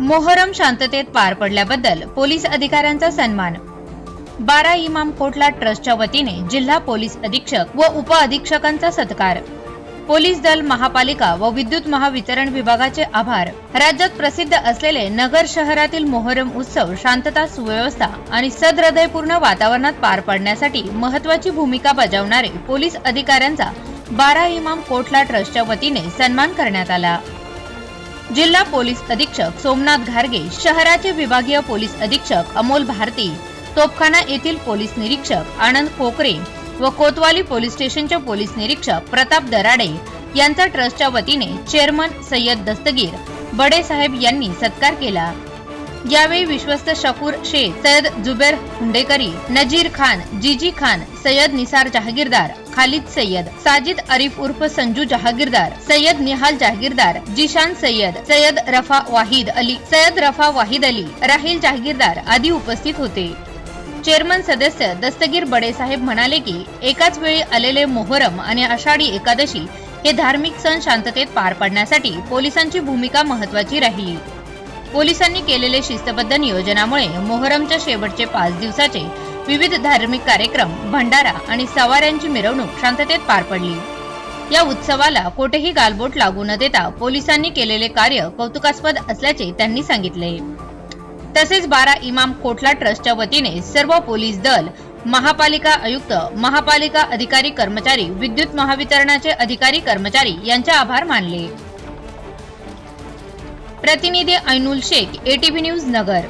मोहरम शांततेत पार पडल्याबद्दल पोलीस अधिकाऱ्यांचा सन्मान. बारा इमाम कोटला ट्रस्टच्या वतीने जिल्हा पोलीस अधीक्षक व उप अधीक्षकांचा सत्कार. पोलीस दल महापालिका व विद्युत महावितरण विभागाचे आभार. राज्यात प्रसिद्ध असलेले नगर शहरातील मोहरम उत्सव शांतता सुव्यवस्था आणि सदहृदयपूर्ण वातावरणात पार पाडण्यासाठी महत्वाची भूमिका बजावणारे पोलीस अधिकाऱ्यांचा बारा इमाम कोटला ट्रस्टच्या वतीने सन्मान करण्यात आला. जिल्हा पोलीस अधीक्षक सोमनाथ घारगे शहराचे विभागीय पोलीस अधीक्षक अमोल भारती तोपखाना येथील पोलीस निरीक्षक आनंद कोकरे व कोतवाली पोलीस स्टेशनचे पोलीस निरीक्षक प्रताप दराडे यांचा ट्रस्टच्या वतीने चेअरमन सय्यद दस्तगीर बडे साहेब यांनी सत्कार केला. यावेळी विश्वस्त शकूर शेख सय्यद जुबेर हुंडेकरी नजीर खान जीजी खान सय्यद निसार जहागीरदार खालिद सय्यद साजिद अरिफ उर्फ संजू जहागीरदार सय्यद निहाल जहागीरदार जिशान सय्यद सय्यद रफा वाहिद अली सय्यद रफा वाहिद अली राहिल जहागीरदार आदी उपस्थित होते. चेअरमन सदस्य दस्तगीर बडेसाहेब म्हणाले की एकाच वेळी आलेले मोहरम आणि आषाढी एकादशी हे धार्मिक सण शांततेत पार पाडण्यासाठी पोलिसांची भूमिका महत्वाची राहिली. पोलिसांनी केलेले शिस्तबद्ध नियोजनामुळे मोहरमच्या शेवटचे पाच दिवसाचे विविध धार्मिक कार्यक्रम भंडारा आणि सवाऱ्यांची मिरवणूक शांततेत पार पडली. या उत्सवाला कोठेही गालबोट लागू न देता पोलिसांनी केलेले कार्य कौतुकास्पद असल्याचे त्यांनी सांगितले. तसेच बारा इमाम कोटला ट्रस्टच्या वतीने सर्व पोलीस दल महापालिका आयुक्त महापालिका अधिकारी कर्मचारी विद्युत महावितरणाचे अधिकारी कर्मचारी यांचे आभार मानले. प्रतिनिधी ऐनुल शेख एटीव्ही न्यूज नगर.